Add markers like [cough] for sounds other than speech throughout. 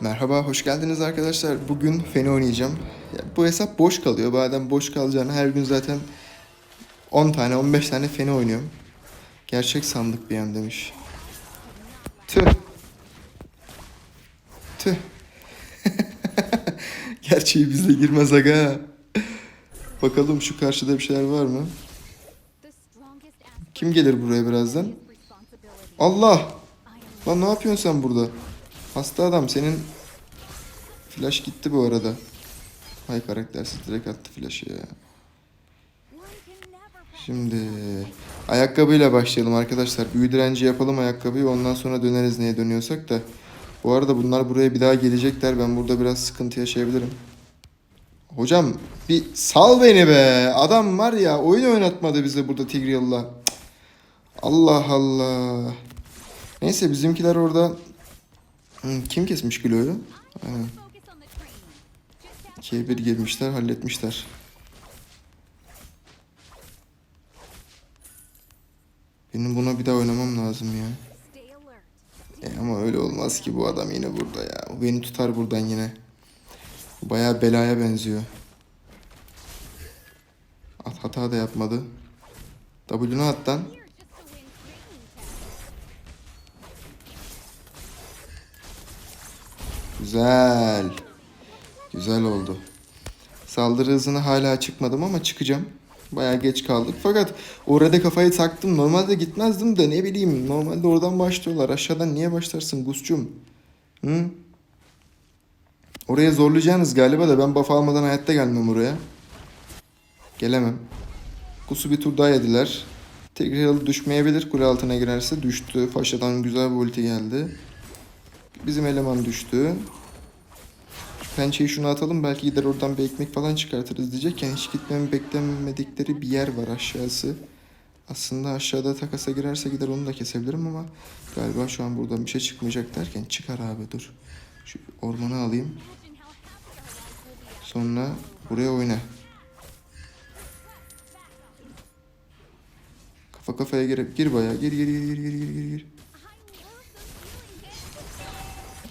Merhaba, hoş geldiniz arkadaşlar. Bugün Feni oynayacağım. Ya, bu hesap boş kalıyor. Bazen boş kalacağını her gün zaten 10 tane, 15 tane Feni oynuyorum. Gerçek sandık bir yan demiş. Tüh. Tüh. [laughs] Gerçeği bizle girmez aga. Bakalım şu karşıda bir şeyler var mı? Kim gelir buraya birazdan? Allah! Lan ne yapıyorsun sen burada? Hasta adam senin flash gitti bu arada. Hay karaktersiz direkt attı flash'ı ya. Şimdi ayakkabıyla başlayalım arkadaşlar. Büyü direnci yapalım ayakkabıyı ondan sonra döneriz neye dönüyorsak da. Bu arada bunlar buraya bir daha gelecekler. Ben burada biraz sıkıntı yaşayabilirim. Hocam bir sal beni be. Adam var ya oyun oynatmadı bize burada Tigreal'la. Allah Allah. Neyse bizimkiler orada kim kesmiş Glo'yu? 2'ye 1 girmişler, halletmişler. Benim buna bir daha oynamam lazım ya. E ama öyle olmaz ki bu adam yine burada ya. O beni tutar buradan yine. Bayağı belaya benziyor. At hata da yapmadı. W'nu at Güzel. Güzel oldu. Saldırı hızını hala çıkmadım ama çıkacağım. Bayağı geç kaldık. Fakat orada kafayı taktım. Normalde gitmezdim de ne bileyim. Normalde oradan başlıyorlar. Aşağıdan niye başlarsın Gus'cum? Hı? Oraya zorlayacaksınız galiba da ben buff almadan hayatta gelmem oraya. Gelemem. Gus'u bir tur daha yediler. Tigreal düşmeyebilir kule altına girerse. Düştü. Faşa'dan güzel bir ulti geldi. Bizim eleman düştü. Pençeyi şunu atalım belki gider oradan bir ekmek falan çıkartırız diyecekken hiç gitmemi beklemedikleri bir yer var aşağısı. Aslında aşağıda takasa girerse gider onu da kesebilirim ama galiba şu an buradan bir şey çıkmayacak derken çıkar abi dur. Şu ormanı alayım. Sonra buraya oyna. Kafa kafaya girip gir bayağı gir gir gir gir gir gir gir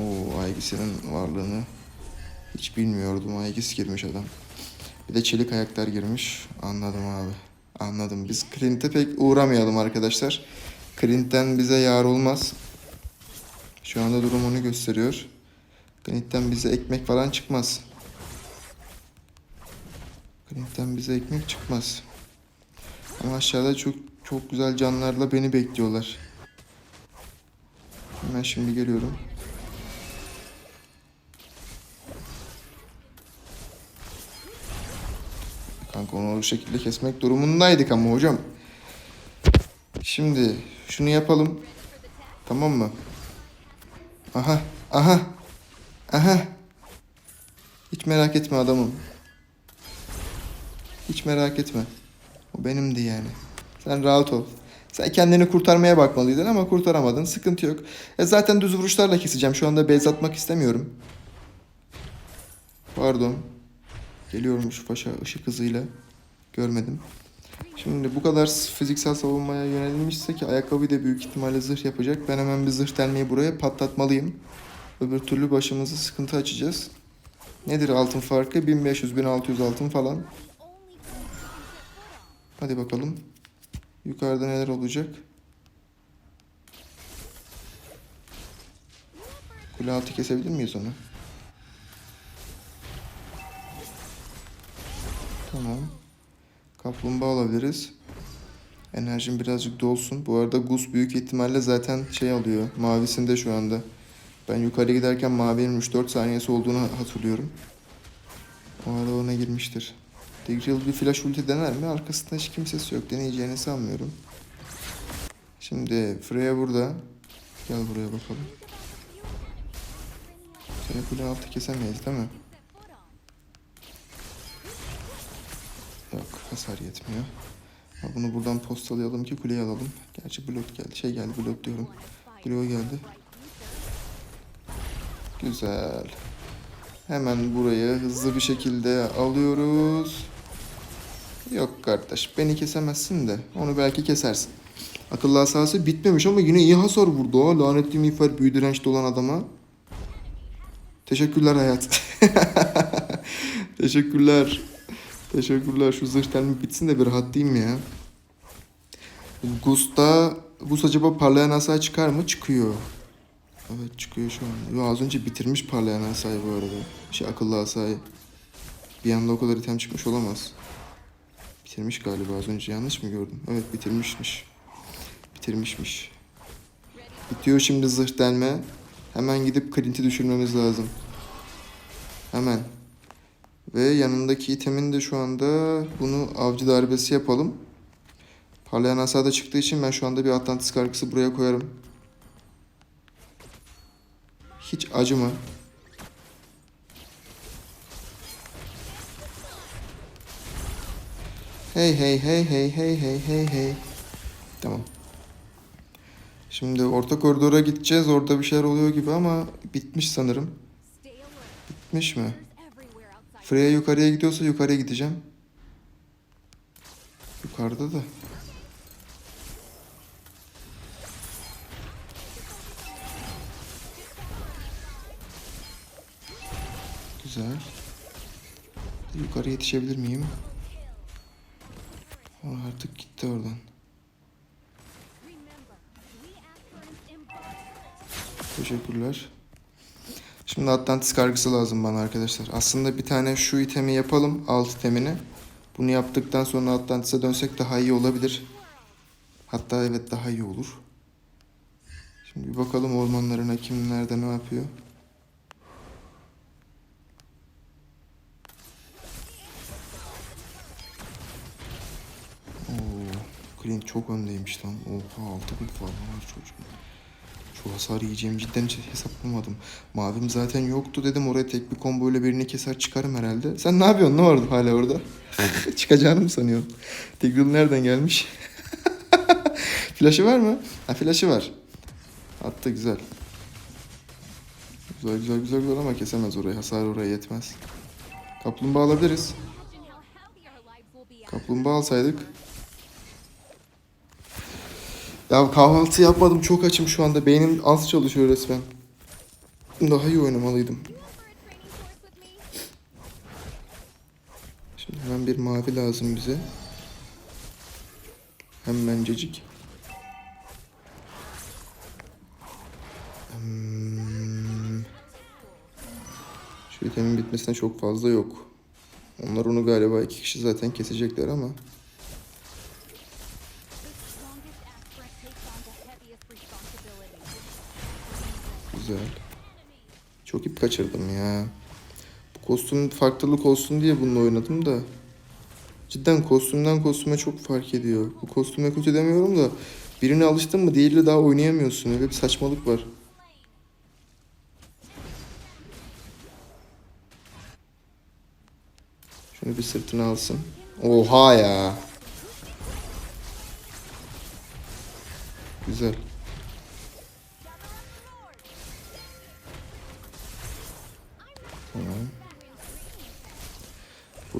Oo Aegis'in varlığını hiç bilmiyordum. Aegis girmiş adam. Bir de çelik ayaklar girmiş. Anladım abi. Anladım. Biz Clint'e pek uğramayalım arkadaşlar. Clint'ten bize yar olmaz. Şu anda durum onu gösteriyor. Clint'ten bize ekmek falan çıkmaz. Clint'ten bize ekmek çıkmaz. Ama aşağıda çok çok güzel canlarla beni bekliyorlar. Hemen şimdi geliyorum. Onu o şekilde kesmek durumundaydık ama hocam. Şimdi şunu yapalım. Tamam mı? Aha, aha, aha. Hiç merak etme adamım. Hiç merak etme. O benimdi yani. Sen rahat ol. Sen kendini kurtarmaya bakmalıydın ama kurtaramadın. Sıkıntı yok. E zaten düz vuruşlarla keseceğim. Şu anda base atmak istemiyorum. Pardon. Geliyormuş paşa ışık hızıyla. Görmedim. Şimdi bu kadar fiziksel savunmaya yönelmişse ki ayakkabı da büyük ihtimalle zırh yapacak. Ben hemen bir zırh delmeyi buraya patlatmalıyım. Öbür türlü başımızı sıkıntı açacağız. Nedir altın farkı? 1500-1600 altın falan. Hadi bakalım. Yukarıda neler olacak? Kule altı kesebilir miyiz onu? Tamam. Kaplumbağa alabiliriz. Enerjim birazcık dolsun. Bu arada Gus büyük ihtimalle zaten şey alıyor. Mavisinde şu anda. Ben yukarı giderken mavinin 3-4 saniyesi olduğunu hatırlıyorum. O ara ona girmiştir. Tigreal bir flash ulti dener mi? Arkasında hiç kimsesi yok. Deneyeceğini sanmıyorum. Şimdi Freya burada. Gel buraya bakalım. Seni kule altı kesemeyiz değil mi? Yok hasar yetmiyor. Bunu buradan postalayalım ki kuleyi alalım. Gerçi blok geldi. Şey geldi blok diyorum. Blok geldi. Güzel. Hemen burayı hızlı bir şekilde alıyoruz. Yok kardeş beni kesemezsin de onu belki kesersin. Akıllı hasası bitmemiş ama yine iyi hasar vurdu o. Lanetli miğfer büyü dirençli olan adama. Teşekkürler hayat. [laughs] Teşekkürler. Teşekkürler. Şu zırh termi bitsin de bir rahatlayayım ya. Gus'ta Gus acaba parlayan asay çıkar mı? Çıkıyor. Evet çıkıyor şu an. Yo, az önce bitirmiş parlayan asayı bu arada. Şey akıllı asayı. Bir anda o kadar item çıkmış olamaz. Bitirmiş galiba az önce yanlış mı gördüm? Evet bitirmişmiş. Bitirmişmiş. Bitiyor şimdi zırh delme. Hemen gidip Clint'i düşürmemiz lazım. Hemen. Ve yanındaki itemin de şu anda bunu avcı darbesi yapalım. Parlayan hasada çıktığı için ben şu anda bir Atlantis kargısı buraya koyarım. Hiç acıma. Hey hey hey hey hey hey hey hey. Tamam. Şimdi orta koridora gideceğiz. Orada bir şeyler oluyor gibi ama bitmiş sanırım. Bitmiş mi? Freya yukarıya gidiyorsa yukarıya gideceğim. Yukarıda da. Güzel. Yukarı yetişebilir miyim? O artık gitti oradan. Teşekkürler. Şimdi Atlantis kargısı lazım bana arkadaşlar. Aslında bir tane şu itemi yapalım. Alt itemini. Bunu yaptıktan sonra Atlantis'e dönsek daha iyi olabilir. Hatta evet daha iyi olur. Şimdi bir bakalım ormanlarına kim nerede ne yapıyor. Oo, Clint çok öndeymiş lan. Oha altı bin falan var çocuğun. Şu hasar yiyeceğimi cidden hiç hesaplamadım. Mavim zaten yoktu dedim oraya tek bir combo ile birini keser çıkarım herhalde. Sen ne yapıyorsun? Ne vardı hala orada? [laughs] Çıkacağını mı sanıyorsun? Tigreal nereden gelmiş? [laughs] Flaşı var mı? Ha flaşı var. Attı güzel. Güzel güzel güzel güzel ama kesemez orayı. Hasar oraya yetmez. Kaplumbağa alabiliriz. Imagine how Ya kahvaltı yapmadım çok açım şu anda. Beynim az çalışıyor resmen. Daha iyi oynamalıydım. Şimdi hemen bir mavi lazım bize. Hemencecik. Hmm. Şu itemin bitmesine çok fazla yok. Onlar onu galiba iki kişi zaten kesecekler ama. Güzel. Çok ip kaçırdım ya. Bu kostüm farklılık olsun diye bununla oynadım da. Cidden kostümden kostüme çok fark ediyor. Bu kostüme kötü demiyorum da birine alıştın mı diğeriyle daha oynayamıyorsun. Öyle bir saçmalık var. Şunu bir sırtına alsın. Oha ya. Güzel.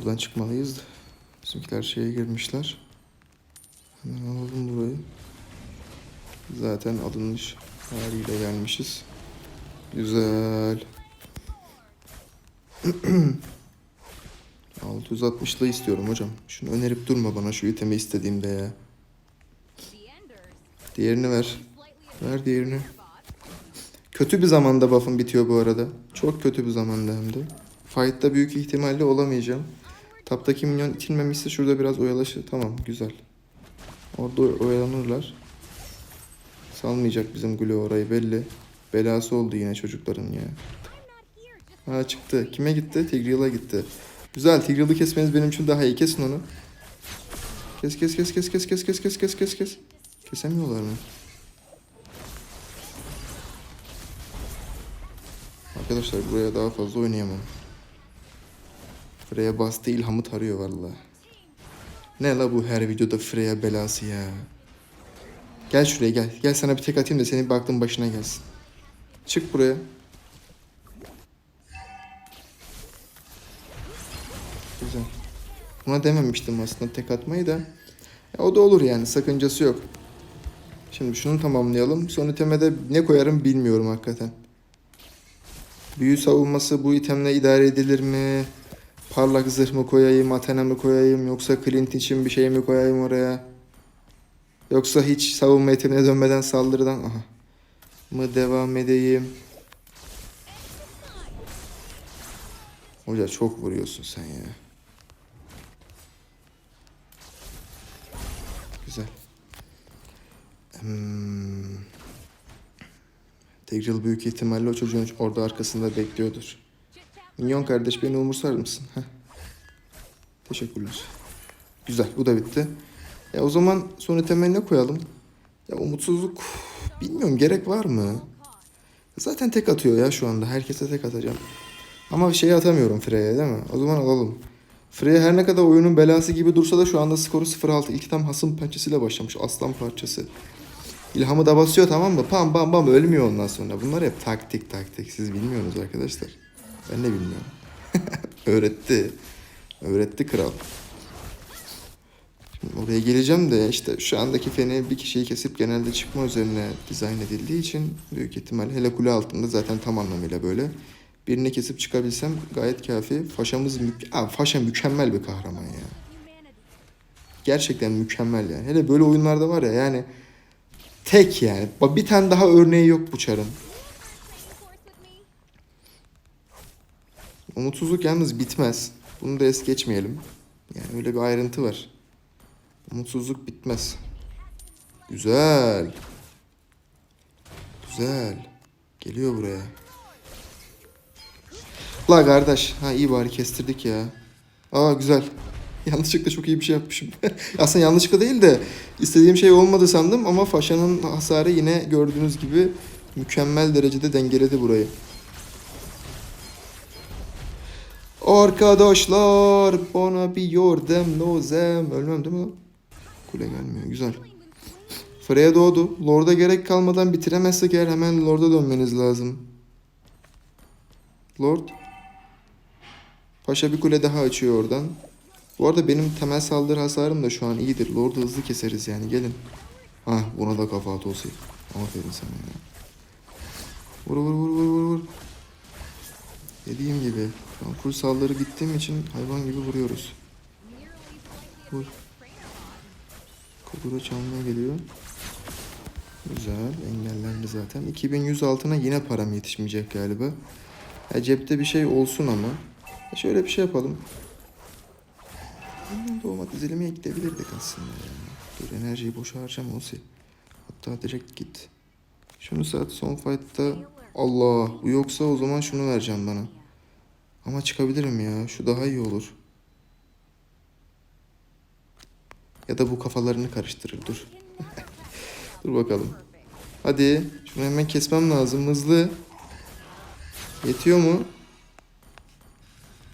Buradan çıkmalıyız. da. Bizimkiler şeye girmişler. Hemen alalım burayı. Zaten alınmış haliyle gelmişiz. Güzel. [clears throat] 660'lı istiyorum hocam. Şunu önerip durma bana şu itemi istediğimde ya. Diğerini ver. Ver diğerini. Kötü bir zamanda buff'ım bitiyor bu arada. Çok kötü bir zamanda hem de. Fight'ta büyük ihtimalle olamayacağım. Taptaki minyon itilmemişse şurada biraz oyalaşı. Tamam güzel. Orada oy- oyalanırlar. Salmayacak bizim Gule orayı belli. Belası oldu yine çocukların ya. Ha çıktı. Kime gitti? Tigreal'a gitti. Güzel. Tigreal'ı kesmeniz benim için daha iyi. Kesin onu. Kes kes kes kes kes kes kes kes kes kes kes. Kesemiyorlar mı? Arkadaşlar buraya daha fazla oynayamam. Freya bastı ilhamı tarıyor valla. Ne la bu her videoda Freya belası ya. Gel şuraya gel. Gel sana bir tek atayım da senin aklın başına gelsin. Çık buraya. Güzel. Buna dememiştim aslında tek atmayı da. Ya o da olur yani sakıncası yok. Şimdi şunu tamamlayalım. Son iteme de ne koyarım bilmiyorum hakikaten. Büyü savunması bu itemle idare edilir mi? Parlak zırh mı koyayım, Athena mı koyayım yoksa Clint için bir şey mi koyayım oraya? Yoksa hiç savunma itemine dönmeden saldırıdan aha. mı devam edeyim? Hoca çok vuruyorsun sen ya. Güzel. Hmm. Tegral büyük ihtimalle o çocuğun orada arkasında bekliyordur. Minyon kardeş beni umursar mısın? Heh. Teşekkürler. Güzel bu da bitti. Ya o zaman son temel ne koyalım? Ya umutsuzluk bilmiyorum gerek var mı? Zaten tek atıyor ya şu anda. Herkese tek atacağım. Ama şey atamıyorum Freya'ya değil mi? O zaman alalım. Freya her ne kadar oyunun belası gibi dursa da şu anda skoru 0-6. İlk tam hasım pençesiyle başlamış. Aslan parçası. İlhamı da basıyor tamam mı? Pam pam pam ölmüyor ondan sonra. Bunlar hep taktik taktik. Siz bilmiyorsunuz arkadaşlar. Ben de bilmiyorum. [laughs] Öğretti. Öğretti kral. Şimdi oraya geleceğim de işte şu andaki feni bir kişiyi kesip genelde çıkma üzerine dizayn edildiği için büyük ihtimal hele kule altında zaten tam anlamıyla böyle. Birini kesip çıkabilsem gayet kafi. Faşamız mü Aa, Faşa mükemmel bir kahraman ya. Gerçekten mükemmel yani. Hele böyle oyunlarda var ya yani tek yani. Bir tane daha örneği yok bu çarın. Umutsuzluk yalnız bitmez. Bunu da es geçmeyelim. Yani öyle bir ayrıntı var. Umutsuzluk bitmez. Güzel. Güzel. Geliyor buraya. La kardeş. Ha iyi bari kestirdik ya. Aa güzel. [laughs] Yanlışlıkla çok iyi bir şey yapmışım. [laughs] Aslında yanlışlıkla değil de istediğim şey olmadı sandım ama Faşa'nın hasarı yine gördüğünüz gibi mükemmel derecede dengeledi burayı. Arkadaşlar bana bir yardım lazım. Ölmem değil mi? Kule gelmiyor. Güzel. Freya doğdu. Lord'a gerek kalmadan bitiremezsek eğer hemen Lord'a dönmeniz lazım. Lord. Paşa bir kule daha açıyor oradan. Bu arada benim temel saldırı hasarım da şu an iyidir. Lord'u hızlı keseriz yani gelin. Hah buna da kafa at olsun. Aferin sana ya. Vur vur vur vur vur. Dediğim gibi şu an full saldırı gittiğim için hayvan gibi vuruyoruz. Vur. Kobra çalmaya geliyor. Güzel engellendi zaten. 2100 altına yine param yetişmeyecek galiba. Ya cepte bir şey olsun ama. Ya şöyle bir şey yapalım. Bundan doğmak dizelimi ekleyebilirdik aslında ya. Dur enerjiyi boşa harcama olsun. Hatta direkt git. Şunu saat son fight'ta Allah bu yoksa o zaman şunu vereceğim bana. Ama çıkabilirim ya. Şu daha iyi olur. Ya da bu kafalarını karıştırır. Dur. [laughs] Dur bakalım. Hadi. Şunu hemen kesmem lazım. Hızlı. Yetiyor mu?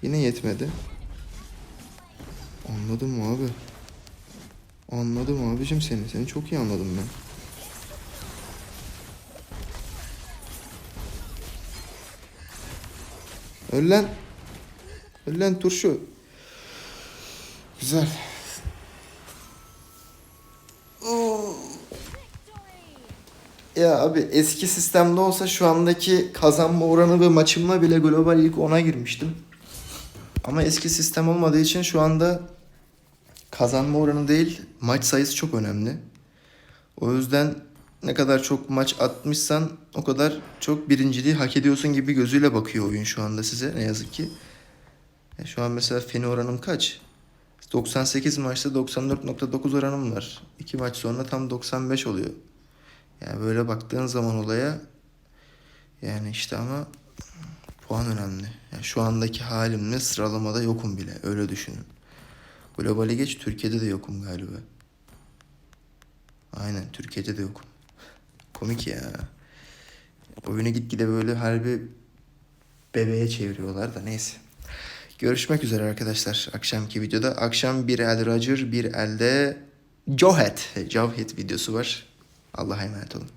Yine yetmedi. Anladım mı abi? Anladım abicim seni. Seni çok iyi anladım ben. Öl lan. Öl lan turşu. Güzel. Ya abi eski sistemde olsa şu andaki kazanma oranı ve maçımla bile global ilk 10'a girmiştim. Ama eski sistem olmadığı için şu anda kazanma oranı değil maç sayısı çok önemli. O yüzden ne kadar çok maç atmışsan o kadar çok birinciliği hak ediyorsun gibi gözüyle bakıyor oyun şu anda size ne yazık ki. E şu an mesela feni oranım kaç? 98 maçta 94.9 oranım var. 2 maç sonra tam 95 oluyor. Yani böyle baktığın zaman olaya yani işte ama puan önemli. Yani şu andaki halimle sıralamada yokum bile. Öyle düşünün. Globale geç Türkiye'de de yokum galiba. Aynen Türkiye'de de yokum. Komik ya. Oyunu gitgide böyle harbi bebeğe çeviriyorlar da neyse. Görüşmek üzere arkadaşlar akşamki videoda. Akşam bir el Roger bir elde Johet. Johet videosu var. Allah'a emanet olun.